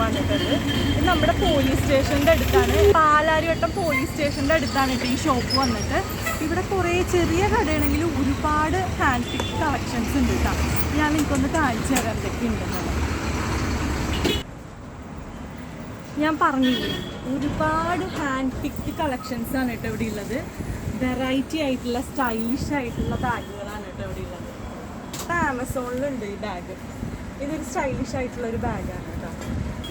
വാങ്ങുന്ന ഷോപ്പാണ് കേട്ടത് ഇത് നമ്മുടെ പോലീസ് സ്റ്റേഷന്റെ അടുത്താണ്. പാലാരിവട്ടം പോലീസ് സ്റ്റേഷന്റെ അടുത്താണ് ഈ ഷോപ്പ് വന്നിട്ട് ഇവിടെ കുറേ ചെറിയ കടയാണെങ്കിൽ ഒരുപാട് ഹാൻഡ് പിക്ക് കളക്ഷൻസ് ഉണ്ട് കേട്ടോ. ഞാൻ നിങ്ങൾക്കൊന്ന് കാണിച്ചു തരാം എന്തൊക്കെ ഉണ്ടെന്നുള്ളത് ഞാൻ പറഞ്ഞില്ലേ ഒരുപാട് ഹാൻഡ് പിക്ഡ് കളക്ഷൻസ് ആണ് കേട്ടോ ഇവിടെ ഉള്ളത്. വെറൈറ്റി ആയിട്ടുള്ള സ്റ്റൈലിഷ് ആയിട്ടുള്ള ബാഗുകളാണ് കേട്ടോ ഇവിടെ ഉള്ളത്. ആമസോണിലുണ്ട് ഈ ബാഗ് ഇതൊരു സ്റ്റൈലിഷ് ആയിട്ടുള്ള ഒരു ബാഗാണ് കേട്ടോ.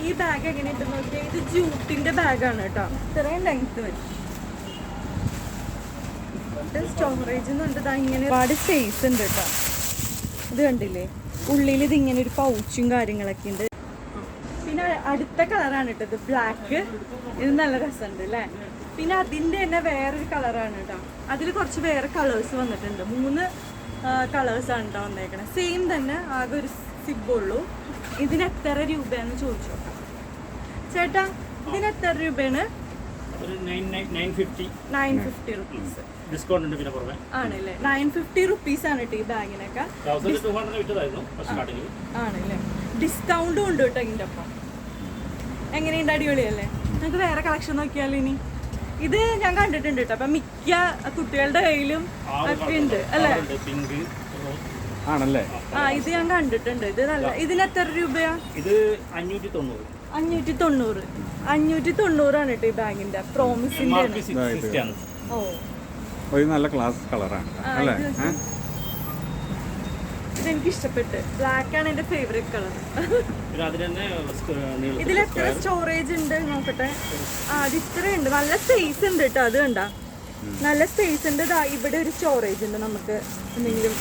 ഈ ബാഗ് എങ്ങനെയുണ്ടെന്ന് നോക്കിയാൽ ഇത് ജൂട്ടിന്റെ ബാഗാണ് കേട്ടോ. ഇത്രയും ലെങ്ത് വരും സ്റ്റോറേജ് ഇങ്ങനെ ഒരുപാട് സ്പേസ് ഉണ്ട് കേട്ടോ. ഇത് കണ്ടില്ലേ? ഉള്ളിൽ ഇത് ഇങ്ങനെ ഒരു പൗച്ചും കാര്യങ്ങളൊക്കെ ഉണ്ട്. പിന്നെ അടുത്ത കളറാണ് കേട്ടോ ഇത്. ബ്ലാക്ക് ഇത് നല്ല രസമുണ്ട് അല്ലേ? പിന്നെ അതിന്റെ തന്നെ വേറൊരു കളറാണ് കേട്ടോ. അതിൽ കുറച്ച് വേറെ കളേഴ്സ് വന്നിട്ടുണ്ട്. മൂന്ന് കളേഴ്സ് ആണ് കേട്ടോ വന്നേക്കണേ. സെയിം തന്നെ ആകെ ഒരു സിബുള്ളൂ ഇതിന് എത്ര രൂപയാന്ന് ചോദിച്ചു? ചേട്ടാ ഇതിന് എത്ര രൂപയാണ് ഡിസ്കൗണ്ട് ഉണ്ട് പിന്നെ പുറമെ. ആണല്ലേ? നയൻ ഫിഫ്റ്റി റുപ്പീസ് ആണ് കേട്ടോ ഈ ബാഗിനൊക്കെ. ആണല്ലേ? ഡിസ്കൗണ്ടും ഉണ്ട് ഇതിന്റെ ഒപ്പം. എങ്ങനെയുണ്ട് അടിപൊളിയല്ലേ? നമുക്ക് വേറെ കളക്ഷൻ നോക്കിയാലോ ഇനി? ഇത് ഞാൻ കണ്ടിട്ടുണ്ട് കേട്ടോ അപ്പൊ മിക്ക കുട്ടികളുടെ കയ്യിലും ഒക്കെ ഉണ്ട് അല്ലേ? ആണല്ലേ? ആ ഇത് ഞാൻ കണ്ടിട്ടുണ്ട്. ഇത് നല്ല ഇതിന് എത്ര രൂപയാ? ഇത് അഞ്ഞൂറ്റി തൊണ്ണൂറ്. അഞ്ഞൂറ്റി തൊണ്ണൂറ് അഞ്ഞൂറ്റി തൊണ്ണൂറാണ് കേട്ടോ ഈ ബാഗിന്റെ. പ്രോമിസിന്റെ ഓ. ഒരു നല്ല ക്ലാസ് കളറാണ് അല്ലേ? എനിക്ക്? ഇതെനിക്ക് ഇഷ്ടപ്പെട്ട്. ബ്ലാക്ക് ആണ് എന്റെ ഫേവറേറ്റ് കളർ ഇതിൽ എത്ര സ്റ്റോറേജ് ഉണ്ട് നോക്കട്ടെ? ആ അത് ഇത്രയുണ്ട് നല്ല സ്പേസ് ഉണ്ട് കേട്ടോ അത് കണ്ട. നല്ല സ്പേസ് ഉണ്ട്. ഇവിടെ ഒരു സ്റ്റോറേജ് ഉണ്ട് നമുക്ക് എന്തെങ്കിലും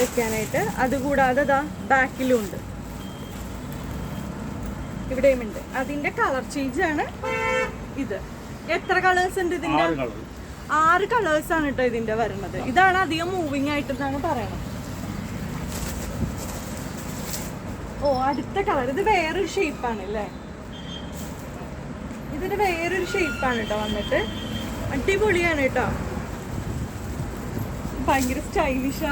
വെക്കാനായിട്ട്. അതുകൂടാതെ ദാ ബാക്കിലും ഉണ്ട്. ഇവിടെയും ഉണ്ട്. അതിന്റെ കളർ ചേഞ്ച് ആണ് ഇത്. എത്ര കളേഴ്സ് ഉണ്ട് ഇതിന്റെ? ആറ് കളേഴ്സ് ആണ് കേട്ടോ ഇതിന്റെ വരുന്നത് ഇതാണ് അധികം മൂവിങ് ആയിട്ട് എന്നാണ് പറയണത്. ഓ അടുത്ത കളർ ഇത് വേറൊരു ഷേപ്പാണ് അല്ലേ ഇതിന് വേറൊരു ഷേപ്പാണ് കേട്ടോ വന്നിട്ട്. അടിപൊളിയാണ് കേട്ടോ ഭയങ്കര സ്റ്റൈലിഷ്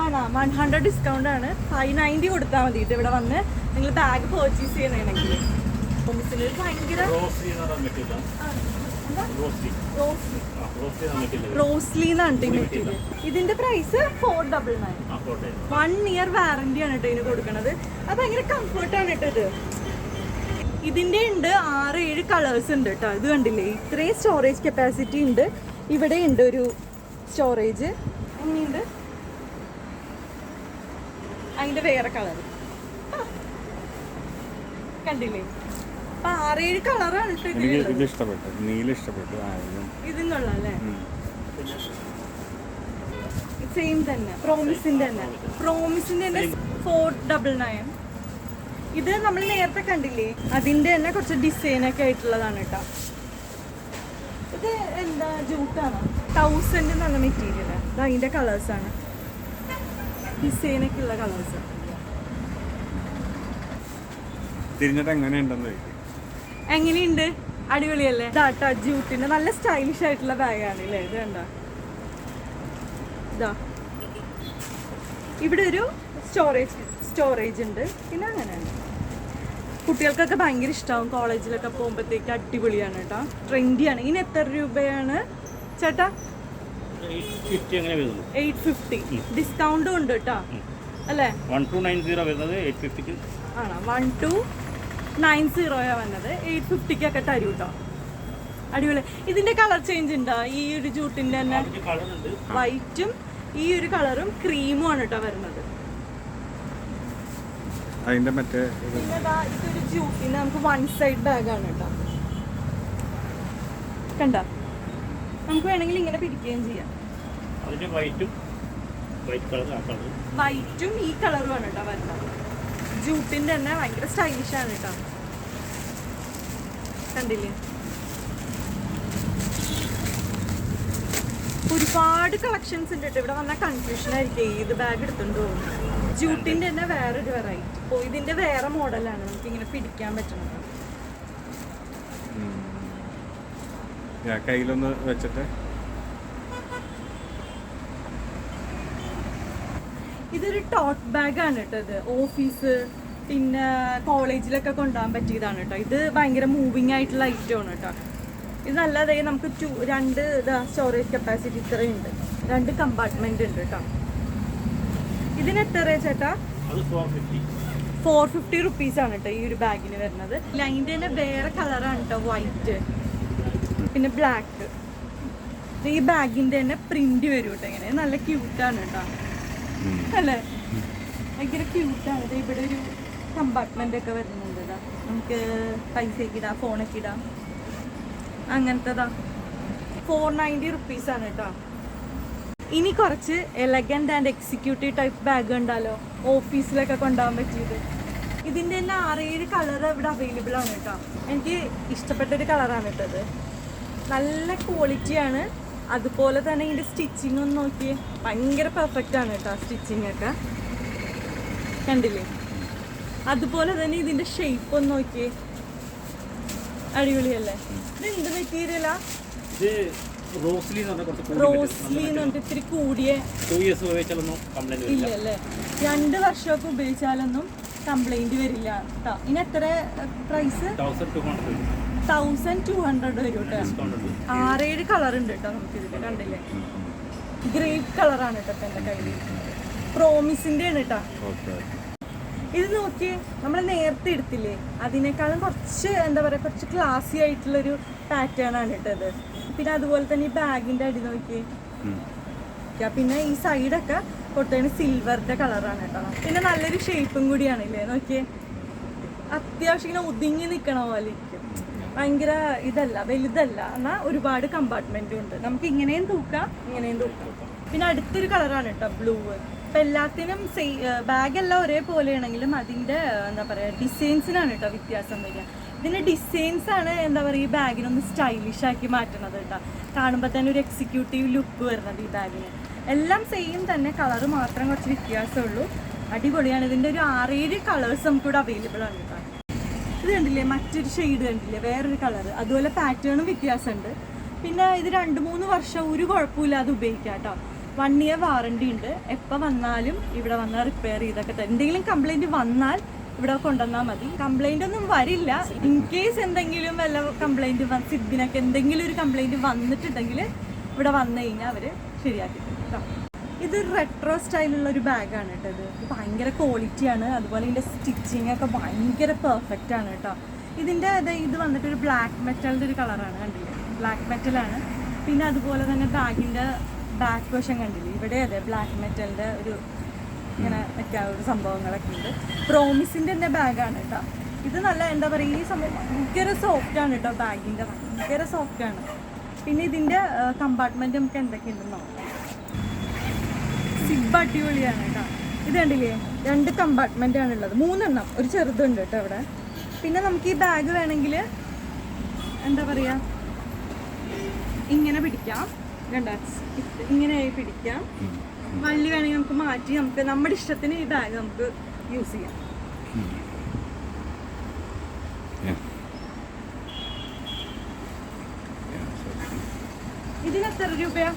ആണ് വൺ ഹൺഡ്രഡ് ഡിസ്കൗണ്ട് ആണോ ഫൈവ് നയന്റി കൊടുത്താൽ മതി ഇത് ഇവിടെ വന്ന്. നിങ്ങൾ ബാഗ് പർച്ചേസ് ചെയ്യണമെങ്കിൽ ഭയങ്കര റോസ്ലി എന്നാണ് മെറ്റീരിയൽ ഇതിന്റെ price four double nine one year warranty ആണ് കേട്ടോ ഇതിന് കൊടുക്കുന്നത് അത് ഭയങ്കര കംഫർട്ടാണ് കേട്ടോ ഇത്. ഇതിന്റെ ഉണ്ട് ആറ് ഏഴ് കളേഴ്സ് ഉണ്ട് കേട്ടോ ഇത് കണ്ടില്ലേ? ഇത്രയും സ്റ്റോറേജ് കപ്പാസിറ്റി ഉണ്ട്. ഇവിടെ ഉണ്ട് ഒരു സ്റ്റോറേജ് എങ്ങനെയുണ്ട് അതിന്റെ വേറെ കളർ കണ്ടില്ലേ? അപ്പൊ ആറേഴ് കളറാണ് ഇത് ഇഷ്ടപ്പെട്ടു. നീല ഇഷ്ടപ്പെട്ടു. ഇതും. ഇതും കൊള്ളാം അല്ലേ? സെയിം തന്നെ. പ്രോമിസിന്റെ തന്നെ. പ്രോമിസിന്റെ തന്നെ. ഫോർ ഡബിൾ നയൻ ഇത് നമ്മൾ നേരത്തെ കണ്ടില്ലേ? അതിന്റെ തന്നെ കുറച്ച് ഡിസൈൻ ഒക്കെ ആയിട്ടുള്ളതാണ് കേട്ടോ. ഇത് എന്താ ജൂട്ടാണ്? തൗസൻഡ് എന്നുള്ള മെറ്റീരിയൽ ഇത് അതിന്റെ കളേഴ്സ് ആണ്. ഡിസൈൻ ഒക്കെ ഉള്ള കളേഴ്സ് തിരിഞ്ഞിട്ട് എങ്ങനെയുണ്ടെന്ന് ചോദിക്കും. എങ്ങനെയുണ്ട്? അടിപൊളിയല്ലേ? ഇതാട്ടാ ജൂട്ടിന്റെ നല്ല സ്റ്റൈലിഷ് ആയിട്ടുള്ള ബാഗാണ് അല്ലേ? ഇത് കണ്ടോ? ഇതാ. ഇവിടെ ഒരു സ്റ്റോറേജ് സ്റ്റോറേജ് ഉണ്ട്. പിന്നെ അങ്ങനെയാണ് കുട്ടികൾക്കൊക്കെ ഭയങ്കര ഇഷ്ടമാവും കോളേജിലൊക്കെ പോകുമ്പോഴത്തേക്ക് അടിപൊളിയാണ് കേട്ടോ. ട്രെൻഡിയാണ്. ഇതിന് എത്ര രൂപയാണ്? ചേട്ടാ? Eight fifty. ഡിസ്കൗണ്ടും ഉണ്ട് കേട്ടോ. അല്ലേ? വൺ ടു നയൻ സീറോ വരുന്നത് എയ്റ്റ് ഫിഫ്റ്റിക്ക്. ആണോ? വൺ ടു നയൻ സീറോയാണ് വന്നത്. എയ്റ്റ് ഫിഫ്റ്റിക്കൊക്കെ തരും കേട്ടോ. അടിപൊളി. ഇതിന്റെ കളർ ചേഞ്ച് ഉണ്ടോ? ഈ ഒരു ജൂട്ടിന്റെ തന്നെ? വൈറ്റും ഈ ഒരു കളറും ക്രീമും ആണ് കേട്ടോ വരുന്നത്. അതിന്റെ മറ്റേ ഇതൊരു നമുക്ക് വൺ സൈഡ് ബാഗാണ് കേട്ടോ. കണ്ട? നമുക്ക് വേണമെങ്കിൽ ഇങ്ങനെ പിരിക്കുകയും ചെയ്യാം. വൈറ്റും വൈറ്റ് ഈ കളറുമാണ് കേട്ടോ വരുന്നത്. ജൂട്ടിന്റെ തന്നെ ഭയങ്കര സ്റ്റൈലിഷ് ആണ് കേട്ടോ. കണ്ടില്ലേ? ഒരുപാട് കളക്ഷൻസ് ഉണ്ട് കേട്ടോ. ഇവിടെ വന്നാൽ കൺഫ്യൂഷൻ ആയിരിക്കും. ഏത് ബാഗ് എടുത്തോണ്ട് പോകും ജൂട്ടിന്റെ തന്നെ വേറൊരു വെറൈറ്റി സംഭവം ഇതിന്റെ വേറെ മോഡലാണ് നമുക്ക് ഇങ്ങനെ പിടിക്കാൻ പറ്റുന്നത്. കയ്യിലൊന്ന് വെച്ചിട്ട്. ഇതൊരു ടോട്ട് ബാഗ് ആണ് കേട്ടോ ഇത്. ഓഫീസ് പിന്നെ കോളേജിലൊക്കെ കൊണ്ടുപോകാൻ പറ്റിയതാണ് കേട്ടോ. ഇത് ഭയങ്കര മൂവിങ് ആയിട്ടുള്ള ആണ് കേട്ടോ. ഇത് നല്ലതായി നമുക്ക് ടു രണ്ട് ഇതാ സ്റ്റോറേജ് കപ്പാസിറ്റി ഇത്രയും ഉണ്ട്. രണ്ട് കമ്പാർട്ട്മെന്റ് ഉണ്ട് കേട്ടോ. ഇതിന് എത്ര ചേട്ടാ? അത് ഫോർ ഫിഫ്റ്റി റുപ്പീസ് ആണ് കേട്ടോ ഈ ഒരു ബാഗിന് വരുന്നത്. അതിന്റെ തന്നെ വേറെ കളറാണ് കേട്ടോ വൈറ്റ് പിന്നെ ബ്ലാക്ക് ഈ ബാഗിന്റെ തന്നെ പ്രിന്റ് വരും കേട്ടോ ഇങ്ങനെ. നല്ല ക്യൂട്ടാണ് കേട്ടോ അല്ലേ? ഭയങ്കര ക്യൂട്ടാണ് ഇവിടെ ഒരു കമ്പാർട്ട്മെന്റ് ഒക്കെ വരുന്നുണ്ട് കേട്ടോ നമുക്ക് പൈസ ഇടാം ഫോണൊക്കെ ഇടാം. അങ്ങനത്തെതാ ഫോർ നയന്റി റുപ്പീസ് ആണ് കേട്ടോ ഇനി കുറച്ച് elegant and executive type bag ഉണ്ടല്ലോ. ഓഫീസിലൊക്കെ കൊണ്ടുപോകാൻ പറ്റിയത്. ഇതിന്റെ തന്നെ ആറേഴ് കളർ ഇവിടെ അവൈലബിൾ ആണ് കേട്ടോ. എനിക്ക് ഇഷ്ടപ്പെട്ടൊരു കളറാണ് കേട്ടത് നല്ല ക്വാളിറ്റിയാണ് അതുപോലെ തന്നെ ഇതിന്റെ സ്റ്റിച്ചിങ് ഒന്ന് നോക്കി ഭയങ്കര പെർഫെക്റ്റ് ആണ് കേട്ടോ സ്റ്റിച്ചിങ് ഒക്കെ. കണ്ടില്ലേ? അതുപോലെ തന്നെ ഇതിന്റെ ഷേപ്പ് ഒന്ന് നോക്കിയേ. അടിപൊളിയല്ലേ? ഇത് എന്ത് മെറ്റീരിയലാ റോസ്ലി എന്ന് പറഞ്ഞാൽ ഇത്തിരി കൂടിയ ഇല്ല വരില്ല. അല്ലേ രണ്ട് വർഷമൊക്കെ ഉപയോഗിച്ചാലൊന്നും കംപ്ലൈന്റ് വരില്ല കേട്ടോ ഇനി എത്ര പ്രൈസ് തൗസൻഡ് ടു ഹൺഡ്രഡ് വരും. കേട്ടോ ആറേഴ് കളർ ഉണ്ട് കേട്ടോ നമുക്ക് ഇതിൽ കണ്ടില്ലേ? ഗ്രേപ്പ് കളറാണ് കേട്ടോ എന്റെ കയ്യിൽ പ്രോമിസിന്റെ ആണ് കേട്ടോ ഇത് നോക്കി നമ്മൾ നേരത്തെ എടുത്തില്ലേ? അതിനേക്കാളും കുറച്ച് എന്താ പറയുക കുറച്ച് ക്ലാസി ആയിട്ടുള്ളൊരു പാറ്റേൺ ആണ് കേട്ടത് പിന്നെ അതുപോലെ തന്നെ ഈ ബാഗിന്റെ അടി നോക്കി പിന്നെ ഈ സൈഡൊക്കെ കൊടുത്തതിന് സിൽവറിന്റെ കളറാണ് കേട്ടോ. പിന്നെ നല്ലൊരു ഷേപ്പും കൂടിയാണ് ഇല്ലേ? നോക്കിയേ. അത്യാവശ്യം ഇങ്ങനെ ഒതുങ്ങി നിൽക്കണ പോലെ ഇരിക്കും. ഭയങ്കര ഇതല്ല വലുതല്ല. എന്നാൽ ഒരുപാട് കമ്പാർട്ട്മെന്റും ഉണ്ട്. നമുക്ക് ഇങ്ങനെയും തൂക്കാം ഇങ്ങനെയും തൂക്കാം. പിന്നെ അടുത്തൊരു കളറാണ് കേട്ടോ ബ്ലൂ ഇപ്പം എല്ലാത്തിനും ബാഗ് എല്ലാം ഒരേപോലെയാണെങ്കിലും അതിന്റെ എന്താ പറയുക ഡിസൈൻസിനാണ് കേട്ടോ വ്യത്യാസം വരിക. ഇതിന്റെ ഡിസൈൻസ് ആണ് എന്താ പറയുക ഈ ബാഗിനൊന്ന് സ്റ്റൈലിഷ് ആക്കി മാറ്റുന്നത് കേട്ടോ. കാണുമ്പോൾ തന്നെ ഒരു എക്സിക്യൂട്ടീവ് ലുക്ക് വരുന്നത് ഈ ബാഗിന്. എല്ലാം സെയിം തന്നെ കളർ മാത്രം കുറച്ച് വ്യത്യാസമുള്ളൂ. അടിപൊളിയാണ്. ഇതിന്റെ ഒരു ആറേഴ് കളേഴ്സ് നമുക്കിവിടെ അവൈലബിൾ ആണ് കേട്ടോ. ഇത് കണ്ടില്ലേ മറ്റൊരു ഷെയ്ഡ് കണ്ടില്ലേ വേറൊരു കളർ അതുപോലെ പാറ്റേണും വ്യത്യാസമുണ്ട്. പിന്നെ ഇത് രണ്ട് മൂന്ന് വർഷം ഒരു കുഴപ്പമില്ലാതെ ഉപയോഗിക്കാം കേട്ടോ. വൺ ഇയർ വാറണ്ടി ഉണ്ട്. എപ്പോൾ വന്നാലും ഇവിടെ വന്നാൽ റിപ്പയർ ചെയ്തൊക്കെ എന്തെങ്കിലും കംപ്ലൈന്റ് വന്നാൽ ഇവിടെ കൊണ്ടുവന്നാൽ മതി. കംപ്ലൈന്റ് ഒന്നും വരില്ല. ഇൻ കേസ് എന്തെങ്കിലും വല്ല കംപ്ലൈന്റ് സിബിനൊക്കെ എന്തെങ്കിലും ഒരു കംപ്ലൈന്റ് വന്നിട്ടുണ്ടെങ്കിൽ ഇവിടെ വന്നു കഴിഞ്ഞാൽ അവർ ശരിയാക്കി കേട്ടോ ഇത് റെട്രോ സ്റ്റൈലുള്ള ഒരു ബാഗാണ് കേട്ടോ ഇത്. ഭയങ്കര ക്വാളിറ്റിയാണ് അതുപോലെ ഇതിന്റെ സ്റ്റിച്ചിങ് ഒക്കെ ഭയങ്കര പെർഫെക്റ്റ് ആണ് കേട്ടോ ഇതിന്റെ ഇത് ഇത് വന്നിട്ട് ഒരു ബ്ലാക്ക് മെറ്റലിന്റെ ഒരു കളറാണ് കണ്ടില്ലേ? ബ്ലാക്ക് മെറ്റലാണ് പിന്നെ അതുപോലെ തന്നെ ബാഗിന്റെ ബാക്ക് വശം കണ്ടില്ലേ? ഇവിടെ അതെ ബ്ലാക്ക് മെറ്റലിന്റെ ഒരു ഇങ്ങനെ ഒക്കെ ഒരു സംഭവങ്ങളൊക്കെ ഉണ്ട്. പ്രോമിസിന്റെ തന്നെ ബാഗാണ് കേട്ടോ. ഇത് നല്ല എന്താ പറയുക ഈ സംഭവം ഭയങ്കര സോഫ്റ്റ് ആണ് കേട്ടോ ബാഗിന്റെ ഭയങ്കര സോഫ്റ്റ് ആണ്. പിന്നെ ഇതിന്റെ കമ്പാർട്ട്മെന്റ് നമുക്ക് എന്തൊക്കെയുണ്ടെന്ന് നോക്കാം. സിബ് അടിപൊളിയാണ് കേട്ടോ. ഇത് കണ്ടില്ലേ? രണ്ട് കമ്പാർട്ട്മെന്റ് ആണ് ഉള്ളത്. മൂന്നെണ്ണം. ഒരു ചെറുതുണ്ട് കേട്ടോ ഇവിടെ. പിന്നെ നമുക്ക് ഈ ബാഗ് വേണമെങ്കിൽ എന്താ പറയാ ഇങ്ങനെ പിടിക്കാം. കണ്ട? ഇങ്ങനെ പിടിക്കാം. വള്ളി വേണമെങ്കിൽ നമുക്ക് മാറ്റി നമുക്ക് നമ്മുടെ ഇഷ്ടത്തിന് ഈ ബാഗ് നമുക്ക് യൂസ് ചെയ്യാം. ഇതിന് എത്ര രൂപയാ?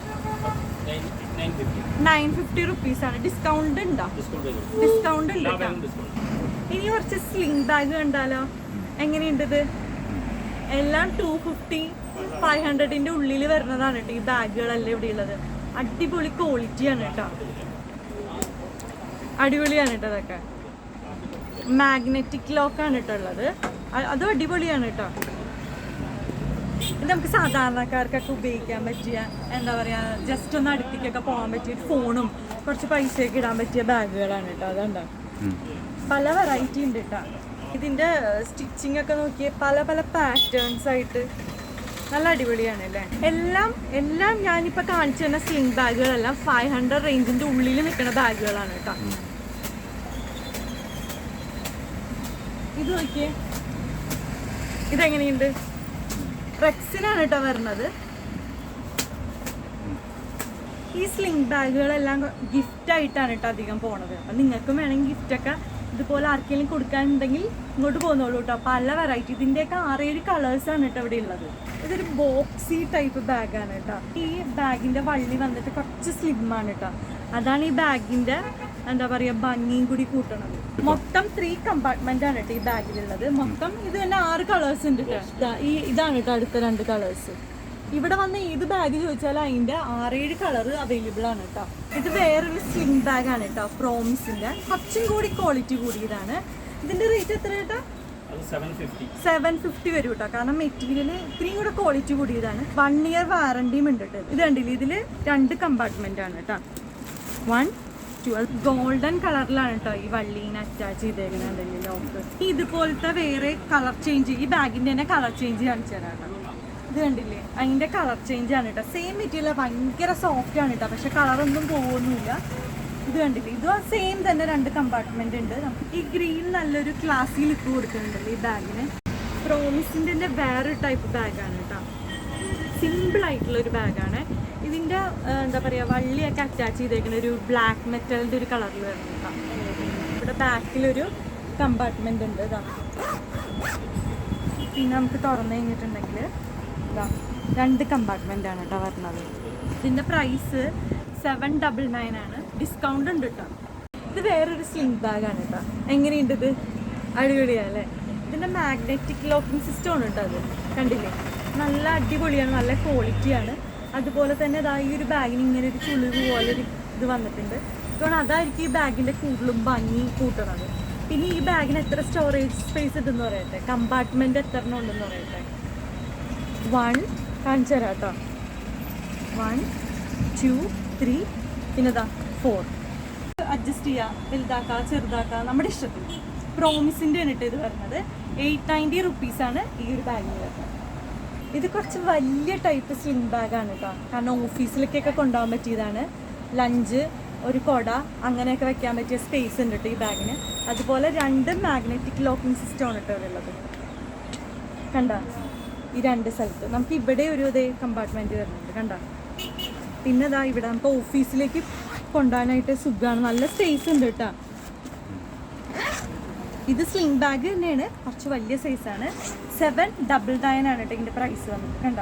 നയൻ ഫിഫ്റ്റി റുപ്പീസ് ആണ്. ഡിസ്കൗണ്ട് ഉണ്ടോ? ഡിസ്കൗണ്ട് ഉണ്ട്. ഇനി കുറച്ച് സ്ലിംഗ് ബാഗ് കണ്ടാലോ? എങ്ങനെയുണ്ടത് ഇത്? എല്ലാം ടു ഫിഫ്റ്റി ഫൈവ് ഹൺഡ്രഡിന്റെ ഉള്ളിൽ വരുന്നതാണ് കേട്ടോ ഈ ബാഗുകളെല്ലാം ഇവിടെ ഉള്ളത്. അടിപൊളി ക്വാളിറ്റിയാണ് കേട്ടോ അടിപൊളിയാണ് കേട്ടോ അതൊക്കെ മാഗ്നറ്റിക് ലോക്കാണ് കേട്ടോ ഉള്ളത്. അതും അടിപൊളിയാണ് കേട്ടോ ഇത് നമുക്ക് സാധാരണക്കാർക്കൊക്കെ ഉപയോഗിക്കാൻ പറ്റിയ എന്താ പറയാ ജസ്റ്റ് ഒന്ന് അടുത്തേക്കൊക്കെ പോകാൻ പറ്റിയ ഫോണും കുറച്ച് പൈസയൊക്കെ ഇടാൻ പറ്റിയ ബാഗുകളാണ് കേട്ടോ അതുകൊണ്ടോ പല വെറൈറ്റി ഉണ്ട് കേട്ടോ ഇതിന്റെ സ്റ്റിച്ചിങ് ഒക്കെ നോക്കിയേ പല പല പാറ്റേൺസ് ആയിട്ട് നല്ല അടിപൊളിയാണ് അല്ലേ? എല്ലാം എല്ലാം ഞാനിപ്പോൾ കാണിച്ചു തന്ന സ്ലിംഗ് ബാഗുകളെല്ലാം ഫൈവ് ഹൺഡ്രഡ് റേഞ്ചിന്റെ ഉള്ളിൽ നിൽക്കുന്ന ബാഗുകളാണ് കേട്ടോ. ഇത് നോക്കിയേ. ഇതെങ്ങനെയുണ്ട്? റെക്സിനാണ് കേട്ടോ വരുന്നത് ഈ സ്ലിംഗ് ബാഗുകളെല്ലാം ഗിഫ്റ്റ് ആയിട്ടാണ് കേട്ടോ അധികം പോണത്. അപ്പം നിങ്ങൾക്കും വേണമെങ്കിൽ ഗിഫ്റ്റൊക്കെ ഇതുപോലെ ആർക്കെങ്കിലും കൊടുക്കാനുണ്ടെങ്കിൽ ഇങ്ങോട്ട് പോകുന്നുള്ളൂ കേട്ടോ പല വെറൈറ്റി ഇതിന്റെയൊക്കെ ആറേഴ് കളേഴ്സാണ് കേട്ടോ ഇവിടെ ഉള്ളത്. ഇതൊരു ബോക്സി ടൈപ്പ് ബാഗാണ് കേട്ടോ ഈ ബാഗിന്റെ വള്ളി വന്നിട്ട് കുറച്ച് സ്ലിമ്മാണ് കേട്ടോ അതാണ് ഈ ബാഗിന്റെ എന്താ പറയുക ഭംഗിയും കൂടി കൂട്ടണത്. മൊത്തം ത്രീ കമ്പാർട്ട്മെന്റ് ആണ് കേട്ടോ ഈ ബാഗിലുള്ളത് മൊത്തം ഇത് തന്നെ ആറ് കളേഴ്സ് ഉണ്ട് കേട്ടോ ഈ ഇതാണ് കേട്ടോ അടുത്ത രണ്ട് കളേഴ്സ് ഇവിടെ വന്ന ഏത് ബാഗ് ചോദിച്ചാലും അതിന്റെ ആറേഴ് കളർ അവൈലബിൾ ആണ് കേട്ടോ ഇത് വേറൊരു സ്ലിം ബാഗ് ആണ് കേട്ടോ പ്രോമിസിന്റെ കുറച്ചും കൂടി ക്വാളിറ്റി കൂടിയതാണ്. ഇതിന്റെ റേറ്റ് എത്ര കേട്ടോ സെവൻ ഫിഫ്റ്റി വരും കേട്ടോ കാരണം മെറ്റീരിയൽ ഇത്രയും കൂടെ ക്വാളിറ്റി കൂടിയതാണ്. വൺ ഇയർ വാറണ്ടിയും ഉണ്ട് കേട്ടോ ഇത് കണ്ടില്ലേ? ഇതിൽ രണ്ട് കമ്പാർട്ട്മെന്റ് ആണ് കേട്ടോ വൺ ട്വൽവ് ഗോൾഡൻ കളറിലാണ് കേട്ടോ ഈ വള്ളീനെ അറ്റാച്ച് ചെയ്തേക്കുന്നത് ലോക്ക് ഇതുപോലത്തെ വേറെ കളർ ചേഞ്ച് ഈ ബാഗിന്റെ തന്നെ കളർ ചേഞ്ച് കാണിച്ചു തരാം കേട്ടോ ഇത് കണ്ടില്ലേ? അതിന്റെ കളർ ചേഞ്ച് ആണ് കേട്ടോ സെയിം മെറ്റീരിയൽ ഭയങ്കര സോഫ്റ്റ് ആണ് കേട്ടോ പക്ഷെ ഒന്നും പോകുന്നില്ല ഇത് കണ്ടില്ലേ? ഇത് സെയിം തന്നെ രണ്ട് കമ്പാർട്ട്മെന്റ് ഉണ്ട്. നമുക്ക് ഈ ഗ്രീൻ നല്ലൊരു ക്ലാസി ലുക്ക് കൊടുക്കുന്നുണ്ടല്ലോ ഈ ബാഗിന് പ്രോമിസിന്റെ വേറെ ടൈപ്പ് ബാഗാണ് കേട്ടോ സിമ്പിൾ ആയിട്ടുള്ള ഒരു ബാഗാണ് ഇതിന്റെ എന്താ പറയാ വള്ളിയൊക്കെ അറ്റാച്ച് ചെയ്തേക്കുന്ന ഒരു ബ്ലാക്ക് മെറ്റലിന്റെ ഒരു കളറിൽ വരുന്നു കേട്ടോ ഇവിടെ ബാക്കിലൊരു കമ്പാർട്ട്മെന്റ് ഉണ്ട് ഇതാ പിന്നെ നമുക്ക് തുറന്നു കഴിഞ്ഞിട്ടുണ്ടെങ്കിൽ രണ്ട് കമ്പാർട്ട്മെന്റ് ആണ് കേട്ടോ വരുന്നത് ഇതിന്റെ പ്രൈസ് സെവൻ ഡബിൾ നയൻ ആണ്. ഡിസ്കൗണ്ട് ഉണ്ട് കേട്ടോ ഇത് വേറൊരു സ്ലിം ബാഗാണ് കേട്ടോ എങ്ങനെയുണ്ട് ഇത്? അടിപൊളിയാണല്ലേ ഇതിന്റെ മാഗ്നറ്റിക് ലോക്കിംഗ് സിസ്റ്റം ആണ് കേട്ടോ അത് കണ്ടില്ലേ? നല്ല അടിപൊളിയാണ് നല്ല ക്വാളിറ്റിയാണ് അതുപോലെ തന്നെ ഇതാ ഈ ഒരു ബാഗിന് ഇങ്ങനെ ഒരു ചുളിവ് പോലെ ഒരു ഇത് വന്നിട്ടുണ്ട്. അതുകൊണ്ട് അതായിരിക്കും ഈ ബാഗിന്റെ കൂടുതലും ഭംഗി കൂട്ടുന്നത് പിന്നെ ഈ ബാഗിന് എത്ര സ്റ്റോറേജ് സ്പേസ് ഉണ്ടെന്ന് പറയട്ടെ? കമ്പാർട്ട്മെന്റ് എത്ര ഉണ്ടെന്ന് പറയട്ടെ? വൺ കാണിച്ചു തരാം കേട്ടോ വൺ ടു ത്രീ പിന്നെതാ ഫോർ അഡ്ജസ്റ്റ് ചെയ്യാം. വലുതാക്കാം ചെറുതാക്കാം. നമ്മുടെ ഇഷ്ടത്തിന്. പ്രോമിസിന്റെ ആണ് ഇത് വരുന്നത്. എയ്റ്റ് നയന്റി റുപ്പീസാണ് ഈ ഒരു ബാഗിന് വരുന്നത്. ഇത് കുറച്ച് വലിയ ടൈപ്പ് സ്ലിം ബാഗാണ് കേട്ടോ കാരണം ഓഫീസിലേക്കൊക്കെ കൊണ്ടുപോകാൻ പറ്റിയതാണ്. ലഞ്ച് ഒരു കൊട അങ്ങനെയൊക്കെ വെക്കാൻ പറ്റിയ സ്പേസ് ഉണ്ട് കേട്ടോ ഈ ബാഗിന് അതുപോലെ രണ്ട് മാഗ്നറ്റിക് ലോക്കിംഗ് സിസ്റ്റമാണ് കേട്ടോ ഉള്ളത് കണ്ട? ഈ രണ്ട് സ്ഥലത്ത്. നമുക്ക് ഇവിടെ ഒരു ഇതേ കമ്പാർട്ട്മെന്റ് വരുന്നുണ്ട് കണ്ടോ? പിന്നെ ഇതാ ഇവിടെ നമുക്ക് ഓഫീസിലേക്ക് കൊണ്ടുപോകാനായിട്ട് സുഖമാണ്. നല്ല സ്പേസ് ഉണ്ട് കേട്ടോ. ഇത് സ്ലിംഗ് ബാഗ് തന്നെയാണ്. കുറച്ച് വലിയ സൈസാണ് സെവൻ ഡബിൾ നയൻ ആണ് കേട്ടോ ഇതിന്റെ പ്രൈസ് വന്നത് കണ്ട?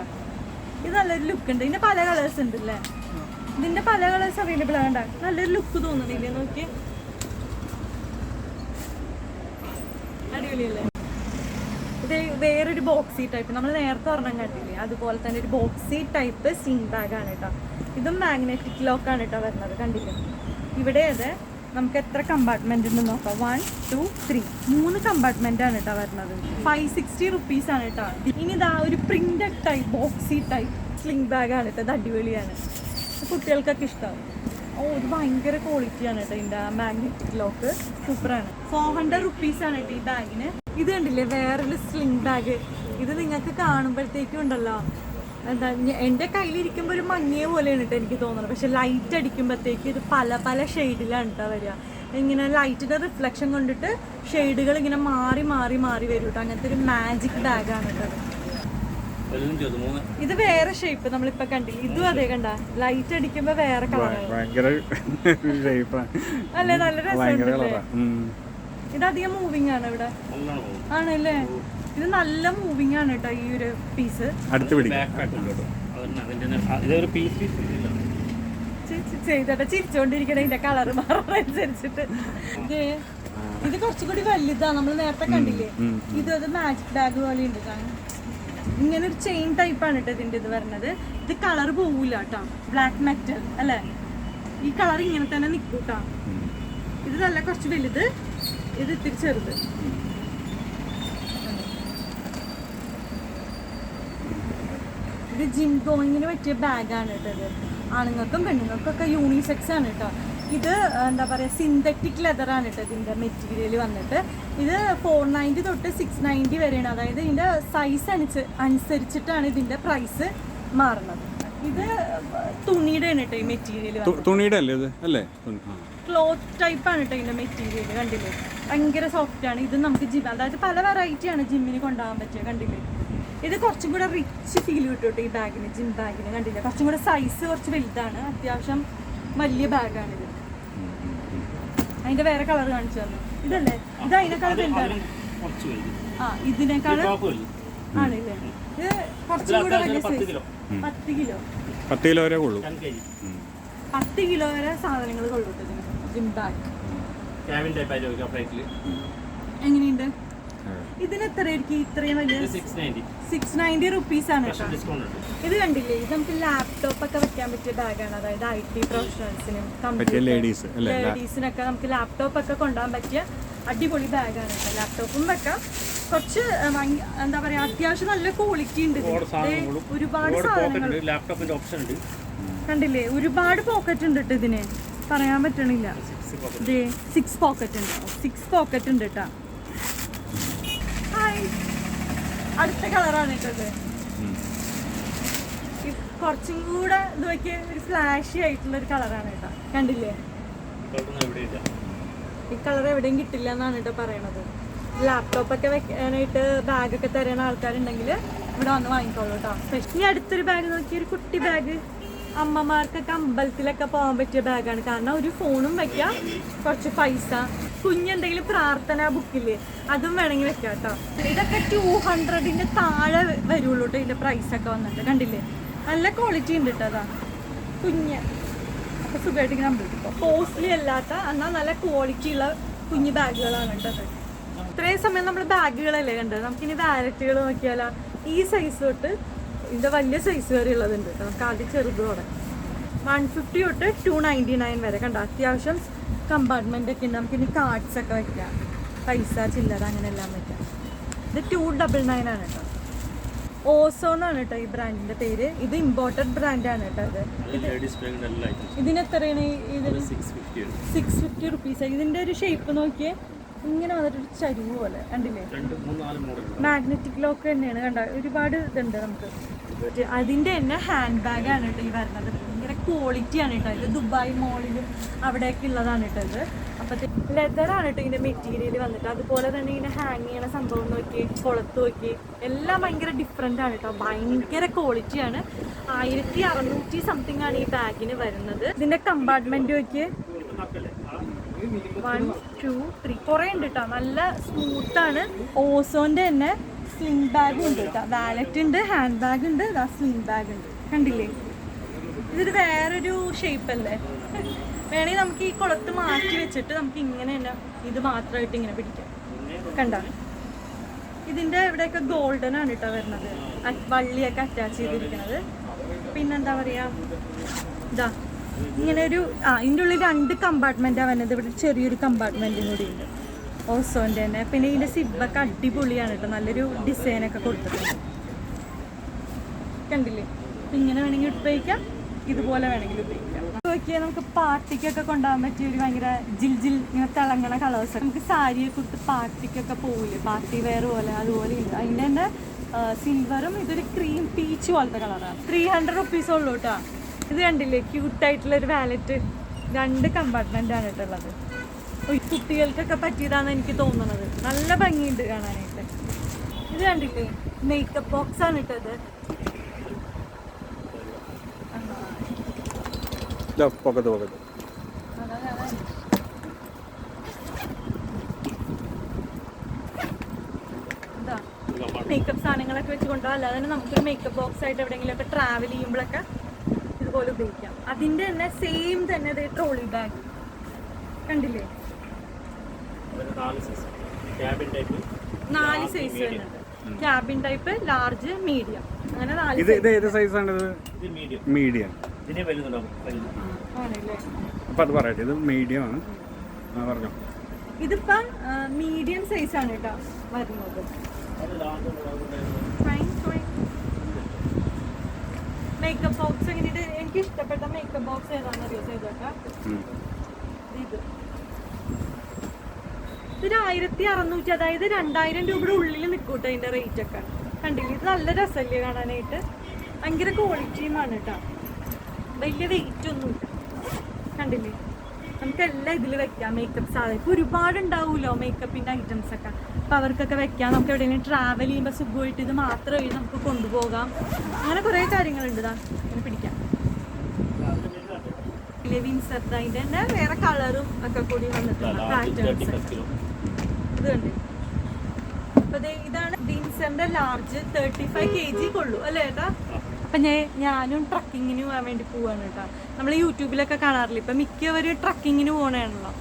ഇത് നല്ലൊരു ലുക്ക് ഉണ്ട്. ഇതിന്റെ പല കളേഴ്സ് ഉണ്ട് അല്ലേ ഇതിന്റെ പല കളേഴ്സ് അവൈലബിൾ ആണ് കണ്ടോ? നല്ലൊരു ലുക്ക് തോന്നുന്നില്ലേ? നോക്കി അടിപൊളിയല്ലേ? ഇത് വേറൊരു ബോക്സി ടൈപ്പ് നമ്മൾ നേരത്തെ ഒരെണ്ണം കണ്ടില്ലേ? അതുപോലെ തന്നെ ഒരു ബോക്സി ടൈപ്പ് സിം ബാഗാണ് കേട്ടോ. ഇതും മാഗ്നറ്റിക് ലോക്ക് ആണ് കേട്ടോ വരുന്നത്. കണ്ടില്ലേ? ഇവിടെ അത് നമുക്ക് എത്ര കമ്പാർട്ട്മെന്റ് ഉണ്ട് നോക്കാം. വൺ ടു ത്രീ മൂന്ന് കമ്പാർട്ട്മെന്റ് ആണ് കേട്ടോ വരുന്നത്. ഫൈവ് സിക്സ്റ്റി റുപ്പീസ് ആണ് കേട്ടോ. ഇനി ഇതാ ഒരു printed type boxy type sling bag ആണ് കേട്ടോ. ഇത് അടിപൊളിയാണ്. കുട്ടികൾക്കൊക്കെ ഇഷ്ടമാവും ഓ ഇത് ഭയങ്കര ക്വാളിറ്റിയാണ് കേട്ടോ ഇതിന്റെ മാഗ്നറ്റിക് ലോക്ക് സൂപ്പറാണ് ഫോർ ഹൺഡ്രഡ് റുപ്പീസ് ആണ് കേട്ടോ ഈ ബാഗിന് ഇത് കണ്ടില്ലേ? വേറൊരു സ്ലിംഗ് ബാഗ് ഇത് നിങ്ങൾക്ക് കാണുമ്പോഴത്തേക്കും ഉണ്ടല്ലോ. എന്താ എന്റെ കയ്യിലിരിക്കുമ്പോൾ ഒരു മങ്ങിയ പോലെയാണ് കേട്ടോ എനിക്ക് തോന്നുന്നത് പക്ഷെ ലൈറ്റ് അടിക്കുമ്പോഴത്തേക്ക് ഇത് പല പല ഷെയ്ഡിലാണ് കേട്ടോ വരിക. ഇങ്ങനെ ലൈറ്റിന്റെ റിഫ്ലക്ഷൻ കൊണ്ടിട്ട് ഷെയ്ഡുകൾ ഇങ്ങനെ മാറി മാറി മാറി വരും കേട്ടോ അങ്ങനത്തെ ഒരു മാജിക് ബാഗാണ് കേട്ടോ ഇത്. വേറെ ഷേപ്പ് നമ്മളിപ്പോ കണ്ടില്ല ഇതും അതേ കണ്ട. ലൈറ്റ് അടിക്കുമ്പോ വേറെ കളർ അല്ലേ? നല്ല രസം ഇത് അധികം മൂവിങ് ആണ് ഇവിടെ. ആണല്ലേ? ഇത് നല്ല മൂവിങ് ആണ് കേട്ടോ ഈ ഒരു പീസ് അടുത്ത് ചെയ്തോട്ടെ. ചിരിച്ചോണ്ടിരിക്കണ ഇതിന്റെ കളർ മാറുന്നതനുസരിച്ചിട്ട് ഇത് ഇത് കുറച്ചുകൂടി വലുതാണ് നമ്മൾ നേരത്തെ കണ്ടില്ലേ? ഇത് അത് മാജിക് ബാഗ് പോലെ ഉണ്ട് കാണാൻ. ഇങ്ങനെ ഒരു ചെയിൻ ടൈപ്പ് ആണ് കേട്ടോ ഇതിന്റെ ഇത് വരുന്നത്. ഇത് കളർ പോവില്ല കേട്ടോ. ബ്ലാക്ക് മെറ്റൽ അല്ലേ? ഈ കളർ ഇങ്ങനെ തന്നെ നിൽക്കും കേട്ടോ. ഇത് നല്ല കുറച്ച് വലുത്. ഇത് ഇത്തിരി ചെറുത് ഇത് ജിം ഗോയിങ്ങിന് പറ്റിയ ബാഗാണ് കേട്ടോ ഇത്. ആണുങ്ങൾക്കും പെണ്ണുങ്ങൾക്കും ഒക്കെ യൂണിസെക്സ് ആണ് കേട്ടോ. ഇത് എന്താ പറയുക സിന്തറ്റിക് ലെതറാണ് കേട്ടോ ഇതിന്റെ മെറ്റീരിയൽ വന്നിട്ട്. ഇത് ഫോർ നയന്റി തൊട്ട് സിക്സ് നയന്റി വരെയാണ്. അതായത് ഇതിന്റെ സൈസ് അനുസ അനുസരിച്ചിട്ടാണ് ഇതിന്റെ പ്രൈസ് മാറുന്നത്. ഇത് തുണിയുടെ ആണ് കേട്ടോ ഈ മെറ്റീരിയൽ തുണിയുടെ അല്ലേ ഇത്? അല്ലേ? ക്ലോത്ത് ടൈപ്പാണ് കേട്ടോ ഇതിന്റെ മെറ്റീരിയൽ കണ്ടില്ലേ? ഭയങ്കര സോഫ്റ്റ് ആണ്. ഇത് നമുക്ക് ജിം അതായത് പല വെറൈറ്റി ആണ് ജിമ്മിന് കൊണ്ടുപോകാൻ പറ്റിയ കണ്ടില്ലേ? ഇത് കുറച്ചും കൂടെ റിച്ച് ഫീൽ കിട്ടും ഈ ബാഗിന് ജിം ബാഗിന് കണ്ടില്ല? കുറച്ചും കൂടെ സൈസ് കുറച്ച് വലുതാണ്. അത്യാവശ്യം വലിയ ബാഗാണ് ഇത്. അതിന്റെ വേറെ കളർ കാണിച്ചു തന്നു. ഇതല്ലേ? ഇത് അതിനേക്കാൾ വലുതാണ്. ആ ഇതിനേക്കാൾ ആണല്ലേ? ഇത് കുറച്ചും കൂടെ വലിയ പത്ത് സൈസ് പത്ത് കിലോ. പത്ത് കിലോ വരെ കൊള്ളൂ പത്ത് കിലോ വരെ സാധനങ്ങൾ കൊള്ളൂട്ടോ ജിം ബാഗ് ക്യാബിൻ ടൈപ്പ് ആയിട്ട് വയ്ക്കാം ഫ്ലൈറ്റിൽ എങ്ങനെയുണ്ട്? ഇതിന് എത്രയായിരിക്കും ഇത്രയും വലിയ ഇത് six ninety six ninety rupees ആണ് കേട്ടോ. സ്പെഷ്യൽ ഡിസ്കൗണ്ട് ഉണ്ട്. ഇത് കണ്ടില്ലേ? ഇത് നമുക്ക് ലാപ്ടോപ്പ് ഒക്കെ വെക്കാൻ പറ്റിയ ബാഗാണ് അതായത് ഐ ടി പ്രൊഫഷണൽസിനും പറ്റിയ ladies അല്ലേ? ലേഡീസിനൊക്കെ നമുക്ക് ലാപ്ടോപ്പ് ഒക്കെ കൊണ്ടുപോകാൻ പറ്റിയ അടിപൊളി ബാഗാണ് കേട്ടോ. ലാപ്ടോപ്പും വെക്കാം. കുറച്ച് എന്താ പറയാ അത്യാവശ്യം നല്ല ക്വാളിറ്റി ഉണ്ട്. ഒരുപാട് സാധനങ്ങൾ കണ്ടില്ലേ? ഒരുപാട് പോക്കറ്റ് ഉണ്ട് കേട്ടോ ഇതിന്. പറയാൻ പറ്റണില്ല. ദേ സിക്സ് പോക്കറ്റ് ഉണ്ട്. സിക്സ് പോക്കറ്റ് ഉണ്ട് കേട്ടോ അടുത്ത കളറാണ് കേട്ടത് ഇത്. കുറച്ചും കൂടെ ഇത് നോക്കിയ ഒരു ഫ്ലാഷി ആയിട്ടുള്ള ഒരു കളറാണ് കേട്ടോ കണ്ടില്ലേ? ഈ കളർ എവിടെയും കിട്ടില്ല എന്നാണ് കേട്ടോ പറയണത്. ലാപ്ടോപ്പ് ഒക്കെ വെക്കാനായിട്ട് ബാഗൊക്കെ തരുന്ന ആൾക്കാരുണ്ടെങ്കിൽ ഇവിടെ വന്ന് വാങ്ങിക്കോളൂ കേട്ടോ ഇനി അടുത്തൊരു ബാഗ് നോക്കി ഒരു കുട്ടി ബാഗ് അമ്മമാർക്കൊക്കെ അമ്പലത്തിലൊക്കെ പോകാൻ പറ്റിയ ബാഗാണ്. കാരണം ഒരു ഫോണും വെക്കാം കുറച്ച് പൈസ. കുഞ്ഞെന്തെങ്കിലും പ്രാർത്ഥന ബുക്കില്ലേ അതും വേണമെങ്കിൽ വെക്കാം കേട്ടോ. ഇതൊക്കെ ടു ഹൺഡ്രഡിന്റെ താഴെ വരുള്ളൂ കേട്ടോ ഇതിന്റെ പ്രൈസ് ഒക്കെ വന്നിട്ട്. കണ്ടില്ലേ? നല്ല ക്വാളിറ്റി ഉണ്ട് കേട്ടോ അതാ. കുഞ്ഞ്. അപ്പോൾ സുഖമായിട്ട് ഇങ്ങനെ അമ്പലത്തിൽ പോകാം. കോസ്റ്റ്ലി അല്ലാത്ത എന്നാൽ നല്ല ക്വാളിറ്റി ഉള്ള കുഞ്ഞു ബാഗുകളാണ് കേട്ടത് ഇത്രയും സമയം നമ്മൾ ബാഗുകളല്ലേ കണ്ടത്? നമുക്കിനി വാലറ്റുകൾ നോക്കിയാലോ? ഈ സൈസ് തൊട്ട് ഇതിന്റെ വലിയ സൈസ് വരെ ഉള്ളതുണ്ട്. നമുക്ക് ആദ്യം ചെറുതോടെ വൺ ഫിഫ്റ്റി തൊട്ട് ടു നയന്റി നയൻ വരെ കണ്ട? അത്യാവശ്യം കമ്പാർട്ട്മെന്റ് ഒക്കെ ഉണ്ട്. നമുക്കിനി കാർഡ്സ് ഒക്കെ വെക്കാം. പൈസ ചില്ലറ അങ്ങനെ എല്ലാം വെക്കാം. ഇത് ടു ഡബിൾ നയൻ ആണ് കേട്ടോ. ഓസോ എന്നാണ് കേട്ടോ ഈ ബ്രാൻഡിന്റെ പേര്. ഇത് ഇമ്പോർട്ടഡ് ബ്രാൻഡാണ് കേട്ടോ ഇത്. ലേഡീസ് ബാഗിന്റെ ഇതിന് എത്രയാണ് ഈ- ഇതിന് സിക്സ് ഫിഫ്റ്റി ഉണ്ട് സിക്സ് ഫിഫ്റ്റി റുപ്പീസ് ഇതിന്റെ ഒരു ഷേപ്പ് നോക്കിയേ. ഇങ്ങനെ വന്നിട്ട് ഒരു ചരിവ് പോലെ കണ്ടില്ലേ? മാഗ്നറ്റിക് ലോക്ക് തന്നെയാണ് കണ്ട? ഒരുപാട് ഇതുണ്ട് നമുക്ക്. അതിന്റെ തന്നെ ഹാൻഡ് ബാഗ് ആണ് കേട്ടോ ഈ വരുന്നത്. ഭയങ്കര ക്വാളിറ്റി ആണ് കേട്ടോ. ഇത് ദുബായ് മോളിലും അവിടെയൊക്കെ ഉള്ളതാണ് കേട്ടോ ഇത്. അപ്പൊ ലെതർ ആണ് കേട്ടോ ഇതിന്റെ മെറ്റീരിയൽ വന്നിട്ട്. അതുപോലെ തന്നെ ഇങ്ങനെ ഹാങ് ചെയ്യണ സംഭവം നോക്കി കൊളത്ത് നോക്കി. എല്ലാം ഭയങ്കര ഡിഫറെന്റ് ആണ് കേട്ടോ. ഭയങ്കര ക്വാളിറ്റിയാണ് ആയിരത്തി അറുന്നൂറ്റി സംതിങ് ആണ് ഈ ബാഗിന് വരുന്നത്. ഇതിന്റെ കമ്പാർട്ട്മെന്റ് നോക്കിയേ. വൺ ടു ത്രീ കുറേ ഉണ്ട് കേട്ടോ നല്ല സ്മൂത്ത് ആണ്. ഓസോന്റെ തന്നെ സ്ലിംഗ് ബാഗും ഉണ്ട് കേട്ടോ വാലറ്റ് ഉണ്ട് ഹാൻഡ് ബാഗ് ഉണ്ട് ഇതാ സ്ലിംഗ് ബാഗ് ഉണ്ട്. കണ്ടില്ലേ? ഇതൊരു വേറൊരു ഷേപ്പ് അല്ലേ? വേണമെങ്കിൽ നമുക്ക് ഈ കുളത്ത് മാറ്റി വെച്ചിട്ട് നമുക്ക് ഇങ്ങനെ തന്നെ ഇത് മാത്രമായിട്ട് ഇങ്ങനെ പിടിക്കാം. കണ്ട? ഇതിന്റെ ഇവിടെയൊക്കെ ഗോൾഡൻ ആണ് കേട്ടോ വരുന്നത്. വള്ളിയൊക്കെ അറ്റാച്ച് ചെയ്തിരിക്കുന്നത്. പിന്നെന്താ പറയാ? ഇതാ ഇങ്ങനെ ഒരു ആ ഇതിന്റെ ഉള്ളിൽ രണ്ട് കമ്പാർട്ട്മെന്റാണ് വന്നത്. ഇവിടെ ചെറിയൊരു കമ്പാർട്ട്മെന്റും കൂടി ഉണ്ട്. ഓസോന്റെ തന്നെ. പിന്നെ ഇതിന്റെ സിബൊക്കെ അടിപൊളിയാണ് കേട്ടോ. നല്ലൊരു ഡിസൈനൊക്കെ കൊടുത്തിട്ടുണ്ട്. കണ്ടില്ലേ? അപ്പം ഇങ്ങനെ വേണമെങ്കിൽ ഉപയോഗിക്കാം. ഇതുപോലെ വേണമെങ്കിൽ ഉപയോഗിക്കാം. നോക്കിയാൽ നമുക്ക് പാർട്ടിക്കൊക്കെ കൊണ്ടുപോകാൻ പറ്റിയ ഒരു ഭയങ്കര ജിൽ ജിൽ ഇങ്ങനെ തിളങ്ങണ കളേഴ്സ് നമുക്ക് സാരിയൊക്കെ കൊടുത്ത് പാർട്ടിക്കൊക്കെ പോകില്ലേ പാർട്ടി വെയർ പോലെ അതുപോലെ ഉണ്ട്. അതിന്റെ തന്നെ സിൽവറും ഇതൊരു ക്രീം പീച്ച് പോലത്തെ കളറാണ് ത്രീ ഹൺഡ്രഡ് റുപ്പീസ് ഉള്ളൂ കേട്ടോ. ഇത് കണ്ടില്ലേ? ക്യൂട്ടായിട്ടുള്ള ഒരു വാലറ്റ് രണ്ട് കമ്പാർട്ട്മെന്റ് ആണ് കേട്ടുള്ളത് കുട്ടികൾക്കൊക്കെ പറ്റിയതാണ് എനിക്ക് തോന്നുന്നത് നല്ല ഭംഗിയുണ്ട് കാണാനായിട്ട്. ഇത് കണ്ടില്ലേ? മേക്കപ്പ് ബോക്സ് ആണ് ഇട്ടത് പൊക്കത്ത് പൊക്കത്ത് ഇതാ. മേക്കപ്പ് സാധനങ്ങളൊക്കെ വെച്ച് കൊണ്ടുപോകാം. അല്ലാതെ തന്നെ നമുക്കൊരു മേക്കപ്പ് ബോക്സ് ആയിട്ട് എവിടെയെങ്കിലുമൊക്കെ ട്രാവൽ ചെയ്യുമ്പോഴൊക്കെ ഇതുപോലെ ഉപയോഗിക്കാം. അതിന്റെ തന്നെ സെയിം തന്നെ ഇത് ട്രോളി ബാഗ് കണ്ടില്ലേ? നാല് സൈസ് വരുന്നുണ്ട് ക്യാബിൻ ടൈപ്പ് ലാർജ് മീഡിയം അങ്ങനെ നാല് ഇത് ഇത് ഏത് സൈസാണ് ഇത്? ഇത് മീഡിയം അപ്പം അത് പറയട്ടെ ഇത് മീഡിയം ആണ്. പറഞ്ഞോ. ഇതിപ്പം മീഡിയം സൈസ് ആണ് കേട്ടോ വരുന്നത്. മേക്കപ്പ് ബോക്സ് എങ്ങനെയിട്ട് എനിക്ക് ഇഷ്ടപ്പെട്ട മേക്കപ്പ് ബോക്സ് ഏതാണെന്ന് അറിയോ? ചെയ്തോക്കാം. ഇത്. ഇതൊരു ആയിരത്തി അറുന്നൂറ്റി അതായത് രണ്ടായിരം രൂപയുടെ ഉള്ളിൽ നിൽക്കൂട്ടോ അതിന്റെ റേറ്റ് ഒക്കെ. കണ്ടില്ലേ? ഇത് നല്ല രസമല്ലേ കാണാനായിട്ട്. ഭയങ്കര ക്വാളിറ്റിയുമാണ് കേട്ടോ. വലിയ വെയിറ്റ് ഒന്നും കണ്ടില്ലേ? നമുക്ക് എല്ലാം ഇതിൽ വെക്കാം. മേക്കപ്പ് സാധനം ഇപ്പോൾ ഒരുപാട് ഉണ്ടാവുമല്ലോ മേക്കപ്പിന്റെ ഐറ്റംസ് ഒക്കെ. അപ്പോൾ അവർക്കൊക്കെ വെക്കാം. നമുക്ക് എവിടെയെങ്കിലും ട്രാവൽ ചെയ്യുമ്പോൾ സുഖമായിട്ട് ഇത് മാത്രമേ നമുക്ക് കൊണ്ടുപോകാം. അങ്ങനെ കുറേ കാര്യങ്ങളുണ്ട് ഇതാ അങ്ങനെ പിടിക്കാം. വിൻസെർട്ട് അതിന്റെ തന്നെ വേറെ കളറും ഒക്കെ കൂടി വന്നിട്ടുണ്ട്. പാറ്റേൺസ് ഇത് കണ്ടേ. അപ്പോൾ ഇതാണ് ബീൻസറിന്റെ large thirty five K G കൊള്ളു അല്ലേ ഏട്ടാ? അപ്പൊ ഞാൻ ഞാനും ട്രക്കിങ്ങിന് പോകാൻ വേണ്ടി പോവാണ് കേട്ടോ. നമ്മൾ യൂട്യൂബിലൊക്കെ കാണാറില്ല? ഇപ്പം മിക്കവരും ട്രക്കിങ്ങിന് പോകണമാണല്ലോ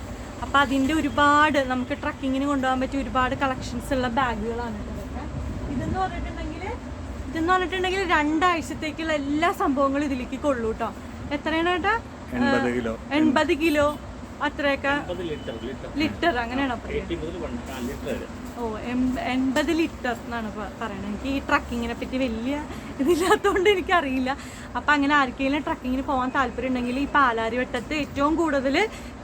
അപ്പം അതിന്റെ ഒരുപാട് നമുക്ക് ട്രക്കിങ്ങിന് കൊണ്ടുപോകാൻ പറ്റിയ ഒരുപാട് കളക്ഷൻസ് ഉള്ള ബാഗുകളാണ് ഇതൊക്കെ. ഇതെന്ന് പറഞ്ഞിട്ടുണ്ടെങ്കിൽ ഇതെന്ന് പറഞ്ഞിട്ടുണ്ടെങ്കിൽ രണ്ടാഴ്ചത്തേക്കുള്ള എല്ലാ സംഭവങ്ങളും ഇതിലേക്ക് കൊള്ളൂ കേട്ടോ. എത്രയാണ് കേട്ടോ? എൺപത് കിലോ. എൺപത് കിലോ അത്രയൊക്കെ. അമ്പത് ലിറ്റർ ലിറ്റർ. ലിറ്റർ അങ്ങനെയാണോ ഓ എൺപത് ലിറ്റർ എന്നാണ് പറയുന്നത് എനിക്ക് ഈ ട്രക്കിങ്ങിനെ പറ്റി വലിയ ഇതില്ലാത്തതുകൊണ്ട് എനിക്കറിയില്ല. അപ്പം അങ്ങനെ ആർക്കെങ്കിലും ട്രക്കിങ്ങിന് പോകാൻ താല്പര്യം ഉണ്ടെങ്കിൽ ഈ പാലാരിവട്ടത്ത് ഏറ്റവും കൂടുതൽ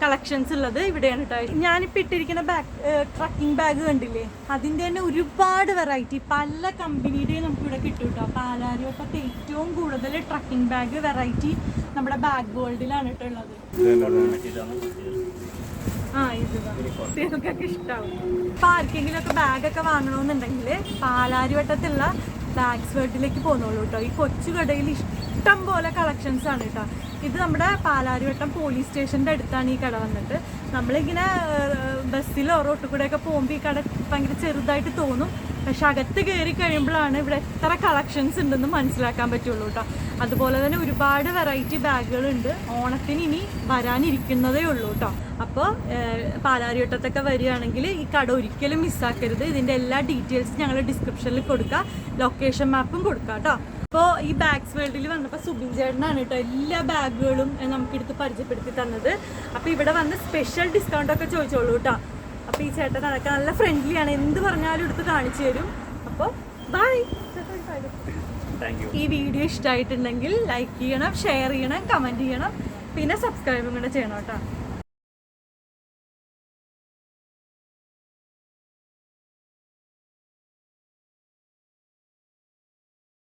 കളക്ഷൻസ് ഉള്ളത് ഇവിടെയാണ് കേട്ടോ ഞാനിപ്പോൾ ഇട്ടിരിക്കുന്ന ബാഗ് ട്രക്കിംഗ് ബാഗ് കണ്ടില്ലേ? അതിന്റെ തന്നെ ഒരുപാട് വെറൈറ്റി പല കമ്പനിയുടെയും നമുക്കിവിടെ കിട്ടും കേട്ടോ പാലാരിവട്ടത്ത് ഏറ്റവും കൂടുതൽ ട്രക്കിംഗ് ബാഗ് വെറൈറ്റി നമ്മുടെ ബാഗ് വേൾഡിലാണ് കേട്ടോ ഉള്ളത്. ഒക്കെ ബാഗൊക്കെ വാങ്ങണമെന്നുണ്ടെങ്കിൽ പാലാരിവട്ടത്തുള്ള ബാഗ്സ് വേർഡിലേക്ക് പോന്നോളൂ കേട്ടോ ഈ കൊച്ചു കടയിൽ ഇഷ്ടം പോലെ കളക്ഷൻസ് ആണ് കേട്ടോ ഇത് നമ്മുടെ പാലാരിവട്ടം പോലീസ് സ്റ്റേഷന്റെ അടുത്താണ് ഈ കട വന്നിട്ട് നമ്മളിങ്ങനെ ബസ്സിലോ റോട്ടിൽ കൂടെ ഒക്കെ പോകുമ്പോൾ ഈ കട ഭയങ്കര ചെറുതായിട്ട് തോന്നും. പക്ഷെ അകത്ത് കയറി കഴിയുമ്പോഴാണ് ഇവിടെ എത്ര കളക്ഷൻസ് ഉണ്ടെന്ന് മനസ്സിലാക്കാൻ പറ്റുള്ളൂ കേട്ടോ അതുപോലെ തന്നെ ഒരുപാട് വെറൈറ്റി ബാഗുകളുണ്ട് ഓണത്തിന് ഇനി വരാനിരിക്കുന്നതേ ഉള്ളൂ കേട്ടോ അപ്പോൾ പാലാരിവട്ടത്തൊക്കെ വരികയാണെങ്കിൽ ഈ കട ഒരിക്കലും മിസ്സാക്കരുത് ഇതിന്റെ എല്ലാ ഡീറ്റെയിൽസും ഞങ്ങൾ ഡിസ്ക്രിപ്ഷനിൽ കൊടുക്കുക ലൊക്കേഷൻ മാപ്പും കൊടുക്കുക കേട്ടോ അപ്പോൾ ഈ ബാഗ്സ് വേൾഡിൽ വന്നപ്പോൾ സുബിൻ ചേട്ടനാണ് കേട്ടോ എല്ലാ ബാഗുകളും നമുക്കെടുത്ത് പരിചയപ്പെടുത്തി തന്നത്. അപ്പോൾ ഇവിടെ വന്ന് സ്പെഷ്യൽ ഡിസ്കൗണ്ടൊക്കെ ചോദിച്ചോളൂ കേട്ടോ അപ്പോൾ ഈ ചേട്ടൻ അതൊക്കെ നല്ല ഫ്രണ്ട്ലിയാണ് എന്ത് പറഞ്ഞാലും എടുത്ത് കാണിച്ചു തരും. അപ്പോൾ ബൈ ഈ വീഡിയോ ഇഷ്ടമായിട്ടുണ്ടെങ്കിൽ ലൈക്ക് ചെയ്യണം ഷെയർ ചെയ്യണം കമന്റ് ചെയ്യണം. പിന്നെ സബ്സ്ക്രൈബും കൂടെ ചെയ്യണം കേട്ടോ.